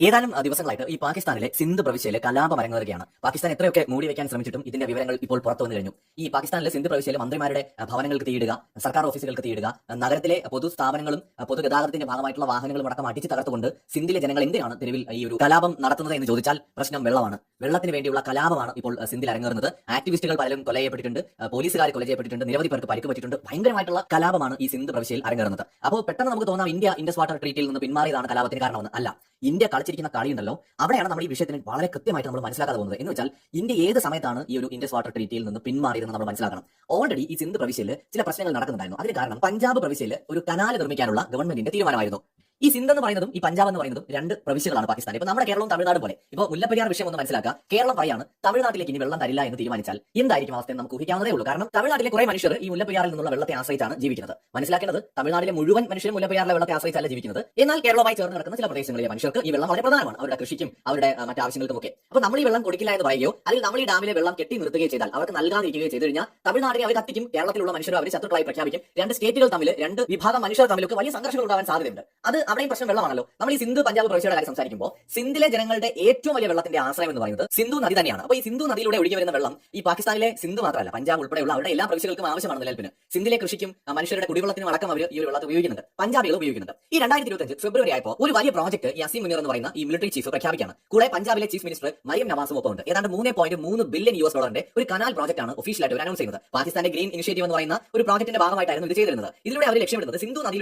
ഏതാനും ദിവസങ്ങളായിട്ട് ഈ പാകിസ്ഥാനിലെ സിന്ധ് പ്രവിശ്യയിലെ കലാപം അരങ്ങേറുകയാണ് പാകിസ്ഥാൻ എത്രയൊക്കെ മൂടി വെക്കാൻ ശ്രമിച്ചിട്ടും ഇതിന്റെ വിവരങ്ങൾ ഇപ്പോൾ പുറത്തു വന്നു കഴിഞ്ഞു. ഈ പാകിസ്ഥാനിലെ സിന്ധ് പ്രവിശ്യയിലെ മന്ത്രിമാരുടെ ഭവനങ്ങൾക്ക് തീയിടുക സർക്കാർ ഓഫീസുകൾക്ക് തീയിടുക നഗരത്തിലെ പൊതു സ്ഥാപനങ്ങളും പൊതുഗതാഗതത്തിന്റെ ഭാഗമായിട്ടുള്ള വാഹനങ്ങളും അടക്കം അടിച്ചു തകർത്തുകൊണ്ട് സിന്ധിലെ ജനങ്ങൾ എന്തിനാണ് തെരുവിൽ ഈ ഒരു കലാപം നടത്തുന്നത് എന്ന് ചോദിച്ചാൽ പ്രശ്നം വെള്ളമാണ്. വെള്ളത്തിന് വേണ്ടിയുള്ള കലാപമാണ് ഇപ്പോൾ സിന്ധിൽ അരങ്ങേറുന്നത്. ആക്ടിവിസ്റ്റുകൾ പലരും കൊല ചെയ്യപ്പെട്ടിട്ടുണ്ട് പോലീസുകാർ കൊല ചെയ്യപ്പെട്ടിട്ടുണ്ട് നിരവധി പേർക്ക് പരിക്ക് പറ്റിയിട്ടുണ്ട് ഭയങ്കരമായിട്ടുള്ള കലാപമാണ് ഈ സിന്ധ് പ്രവിശ്യയിൽ അരങ്ങേറുന്നത്. അപ്പോൾ പെട്ടെന്ന് നമുക്ക് തോന്നാം ഇന്ത്യ ഇൻഡസ് വാട്ടർ ട്രീറ്റിൽ നിന്ന് പിന്മാറിയതാണ് കലാപത്തിന് കാരണമെന്ന്. അല്ല ഇന്ത്യ കളിച്ചിരിക്കുന്ന കളിയുണ്ടല്ലോ അവിടെയാണ് നമ്മൾ ഈ വിഷയത്തിന് വളരെ കൃത്യമായിട്ട് നമ്മൾ മനസ്സിലാക്കാതെ പോകുന്നത്. എന്ന് വെച്ചാൽ ഇന്ത്യ ഏത് സമയത്താണ് ഈ ഒരു ഇൻഡസ് വാട്ടർ ട്രീറ്റിയിൽ നിന്ന് പിന്മാറിയതെന്ന് നമ്മൾ മനസ്സിലാക്കണം. ഓൾറെഡി ഈ സിന്ധ് പ്രവിശ്യയിൽ ചില പ്രശ്നങ്ങൾ നടക്കുന്നുണ്ടായിരുന്നു. അതിന് കാരണം പഞ്ചാബ് പ്രവിശ്യയിൽ ഒരു കനാൽ നിർമ്മിക്കാനുള്ള ഗവൺമെന്റിന്റെ തീരുമാനമായിരുന്നു. ഈ സിന്ധ് എന്ന് പറയുന്നതും ഈ പഞ്ചാബ് എന്ന് പറയുന്നതും രണ്ട് പ്രവിശ്യകളാണ് പാകിസ്ഥാൻ. ഇപ്പൊ നമ്മുടെ കേരളവും തമിഴ്നാട് പോലെ. ഇപ്പൊ മുല്ലപ്പെരിയാർ വിഷയം ഒന്ന് മനസ്സിലാക്കുക. കേരളം പറയാണ് തമിഴ്നാട്ടിലേക്ക് ഇനി വെള്ളം തരില്ല എന്ന് തീരുമാനിച്ചാൽ എന്തായിരിക്കും അവസ്ഥ നമുക്ക് ഊഹിക്കാവുന്നതേ ഉള്ളൂ. കാരണം തമിഴ്നാട്ടിലെ കുറെ മനുഷ്യർ ഈ മുല്ലപ്പെരിയാറിൽ നിന്നുള്ള വെള്ളത്തെ ആശ്രയിച്ചാണ് ജീവിക്കുന്നത്. മനസ്സിലാക്കേണ്ടത് തമിഴ്നാട്ടിലെ മുഴുവൻ മനുഷ്യരും മുല്ലപ്പെരിയാറിലെ വെള്ളത്തെ ആശ്രയിച്ചല്ല ജീവിക്കുന്നത്. എന്നാൽ കേരളമായി ചേർന്ന് നടക്കുന്ന ചില പ്രദേശങ്ങളിലെ മനുഷ്യർക്ക് ഈ വെള്ളം വളരെ പ്രധാനമാണ്. അവരുടെ കൃഷിക്കും അവരുടെ മറ്റാവശ്യങ്ങൾക്കും ഒക്കെ അപ്പൊ നമ്മൾ ഈ വെള്ളം കൊടുക്കില്ല എന്ന് പറയുകയോ അല്ലെങ്കിൽ നമ്മൾ ഈ ഡാമിലെ വെള്ളം കെട്ടി നിർത്തുകയോ ചെയ്താൽ അവർക്ക് നൽകാതിരിക്കുകയോ ചെയ്തു കഴിഞ്ഞാൽ തമിഴ്നാടിനെ അവർ കത്തിക്കും കേരളത്തിലുള്ള മനുഷ്യർ അവർ ശത്രുക്കളായി പ്രഖ്യാപിക്കും. രണ്ട് സ്റ്റേറ്റുകൾ തമ്മിൽ രണ്ട് വിഭാഗം മനുഷ്യർ തമ്മിലൊക്കെ വലിയ സംഘർഷങ്ങൾ ഉണ്ടാവാൻ സാധ്യതയുണ്ട്. അത് അവിടെയും പ്രശ്നം വെള്ളമാണല്ലോ. നമ്മൾ ഈ സിന്ധു പഞ്ചാബ് പ്രവിശ്യയുടെ കാര്യം സംസാരിക്കുമ്പോൾ സിന്ധിലെ ജനങ്ങളുടെ ഏറ്റവും വലിയ വെള്ളത്തിന്റെ ആശ്രയം എന്ന് പറയുന്നത് സിന്ധു നദി തന്നെയാണ്. അപ്പോൾ ഈ സിന്ധു നദിയിലൂടെ ഒഴുകി വരുന്ന വെള്ളം ഈ പാകിസ്ഥാനിലെ സിന്ധു മാത്രമല്ല പഞ്ചാബ് ഉൾപ്പെടെയുള്ള അവിടെ എല്ലാ പ്രവിശ്യകൾക്കും ആവശ്യമാണ് നിലനിൽപ്പിന്. സിന്ധിലെ കൃഷിക്കും മനുഷ്യരുടെ കുടിവെള്ളത്തിനും അടക്കം അവർ ഈ ഒരു വെള്ളത്തെ ഉപയോഗിക്കുന്നുണ്ട്. പഞ്ചാബികൾ ഉപയോഗിക്കുന്നുണ്ട്. ഈ രണ്ടായിരത്തി ഇരുപത്തഞ്ച് ഫെബ്രുവരി ആയപ്പോൾ ഒരു വലിയ പ്രോജക്ട് ഈ അസീം മുനീർ എന്ന് പറയുന്ന ഈ മിലിറ്ററി ചീഫ് പ്രഖ്യാപിക്കുകയാണ്. കൂടെ പഞ്ചാബിലെ ചീഫ് മിനിസ്റ്റർ മരിയം നവാസും ഒപ്പം ഉണ്ട്. ഏതാണ്ട് മൂന്ന് പോയിന്റ് മൂന്ന് ബില്യൺ യു എസ് ഡോളറിന്റെ ഒരു കനാൽ പ്രോജക്ട് ആണ് ഒഫീഷ്യലായിട്ട് അനൗൺസ് ചെയ്യുന്നത്. പാകിസ്ഥാന്റെ ഗ്രീൻ ഇനിഷ്യേറ്റീവ് എന്ന് പറയുന്ന ഒരു പ്രോജക്ടിന്റെ ഭാഗമായിട്ടായിരുന്നു ഇത് ചെയ്തിരുന്നത്. ഇതിലൂടെ അവർ ലക്ഷ്യമിടുന്നത് സിന്ധു നദിയിൽ